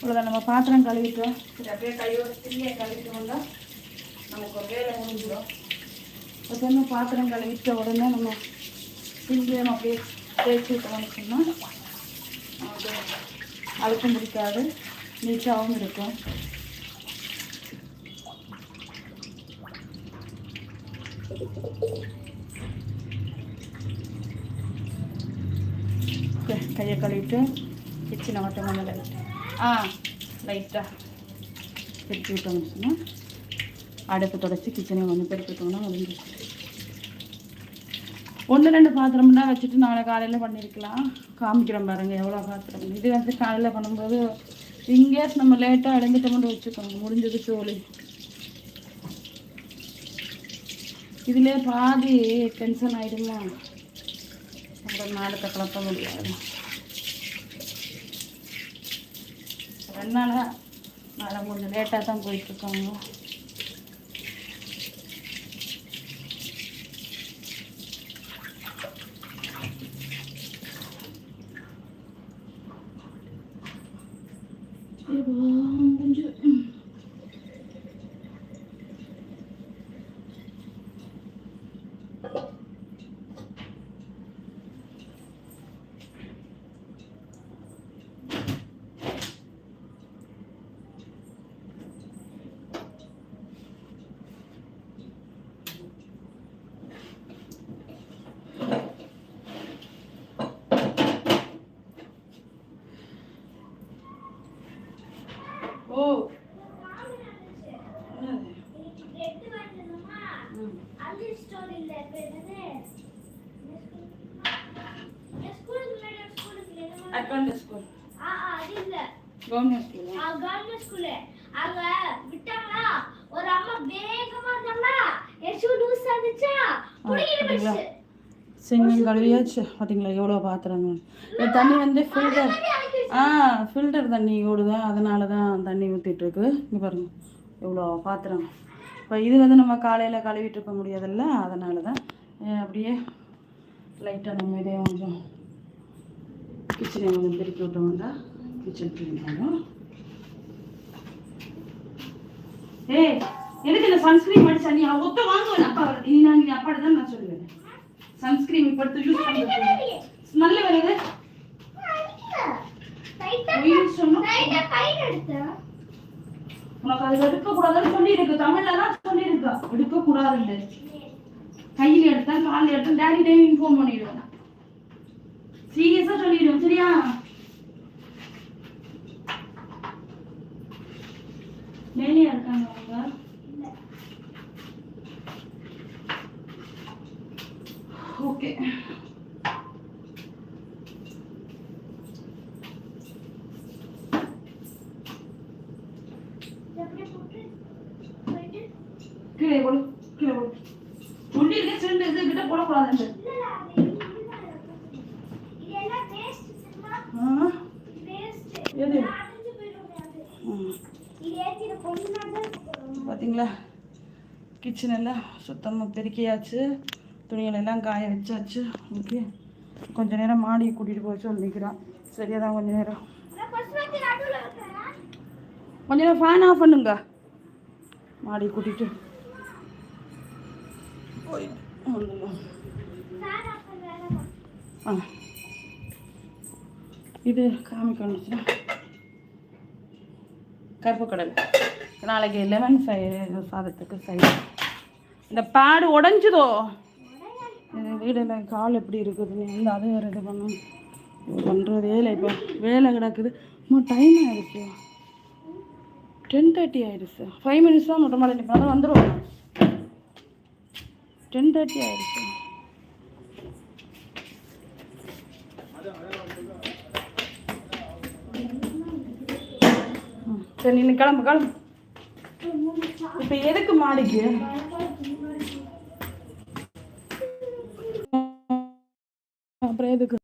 இவ்வளோதான் நம்ம பாத்திரம் கழுவிட்டோம். சரி அப்படியே கையோட சில்லியை கழுவிட்டோம்னா நமக்கு வேலை முடிஞ்சிடும். எப்பவுமே பாத்திரம் கழுவிட்ட உடனே நம்ம சில்லியை அப்படியே தேய்ச்சி விட்டோம்னு சொன்னால் நமக்கு அழுத்தம் பிடிக்காது. நீட்டாகவும் இருக்கும். கையை கழுவிட்டு கிச்சனை மட்டும் கொஞ்சம் லைட்டாக ஆ லைட்டாக பெருக்கி விட்டோம்னு சொன்னால் அடுப்பு தொடச்சி கிச்சனை வந்து பெருக்கி விட்டோம்னா ஒன்று ரெண்டு பாத்திரம்னா வச்சுட்டு நாளை காலையில் பண்ணியிருக்கலாம் காமிக்கிறோம் பாருங்க எவ்வளோ பாத்திரம். இது வந்து காலையில் பண்ணும்போது இங்கேஸ் நம்ம லேட்டாக எழுந்துட்டோம்னு வச்சுக்கோங்க முடிஞ்சது சோழி இதுலேயே பாதி டென்ஷன் ஆயிடுமா? அப்புறம் நாளத்தை கிளப்ப முடியாது. ரெண்டு நாளாக மழை கொஞ்சம் லேட்டாக தான் போயிட்டுருக்காங்க. கொஞ்சம் அட்வான்ஸ் ஸ்கூல் கவர்மெண்ட் ஸ்கூலா அங்க விட்டாங்களா? ஒரு அம்மா வேகமா இருந்தாங்களா? என் ஷூ லூஸ் ஆந்துச்சா புடிங்கிட்டு பாத்தீங்களா? போச்சு செங்கல் கழுவியாச்சு பார்த்தீங்களா எவ்வளோ பாத்திரங்கள்? இந்த தண்ணி வந்து ஃபில்டர் ஆ ஃபில்டர் தண்ணி ஓடுதா. அதனால தான் தண்ணி ஊற்றிட்டு இருக்கு. இங்கே பாருங்க. எவ்வளோ பாத்திரம். இப்போ இது வந்து நம்ம காலையில் கழுவிட்டு இருக்க முடியாதுல்ல? அதனால தான் அப்படியே லைட்டாக நம்ம இதே கொஞ்சம் கிச்சனை கொஞ்சம் பெருக்கி விட்டோம்னா கிச்சன் க்ளீன் ஆகும் ஏய் எதுக்கு இந்த சன்ஸ்கிரீன் அடிச்சா நீ ஒத்த வாங்குவேன் அப்பா இனி நான் நீ அப்பாட்ட தான் நான் சொல்லுவேன். சன்ஸ்கிரீன் இப்போ எடுத்து யூஸ் பண்ணுறது ஸ்மெல் வருது டைட்டா பொய் சொன்னா டைட்டா கையில எடுத்தேன் உனக்கு அது எடுக்கக்கூடாதுன்னு சொல்லியிருக்கு. தமிழ்லலாம் சொல்லியிருக்கா. எடுக்கக்கூடாதுன்னு கையில் எடுத்தேன் காலில் எடுத்தேன் டேடி டைம் இன்ஃபார்ம் பண்ணிடுவேன் சீரியஸா சொல்லிடுவேன் சரியா? மேலேயா இருக்காங்க அவங்க? ஓகே கீழே போடு கீழே சொல்லியிருக்கேன் இது கிட்ட எது. பார்த்தீங்களா கிச்சன் எல்லாம் சுத்தமாக பெருக்கியாச்சு. துணிகளை எல்லாம் காய வச்சாச்சு. ஓகே. கொஞ்ச நேரம் மாடியை கூட்டிகிட்டு போய் சொல்லிக்கிறான் சரியா தான் கொஞ்ச நேரம் நான் first வந்து நடுவுல வைக்கிறேன். கொஞ்ச நேரம் ஃபேன் ஆஃப் பண்ணுங்க. மாடி கூட்டிட்டு. போய் ஆ. இது காமிக்க கருப்பு கடல். நாளைக்கு லெமன் சை சாதத்துக்கு சைடு இந்த பேடு உடஞ்சுதோ? வீடில் கால் எப்படி இருக்குதுன்னு எந்த அது வேறு இது பண்ணும். பண்ணுற வேலை இப்போ. வேலை கிடக்குது. இன்னும் டைம் ஆயிடுச்சு. டென் தேர்ட்டி ஆயிடுச்சு ஃபைவ் மினிட்ஸ் தான் மொட்டை மாலை நிற்பா தான் வந்துடுவோம் டென் தேர்ட்டி ஆயிடுச்சு சரி நீ கிளம்பு கிளம்பு. இப்போ எதுக்கு மாடிக்கு? அப்புறம் எதுக்கு?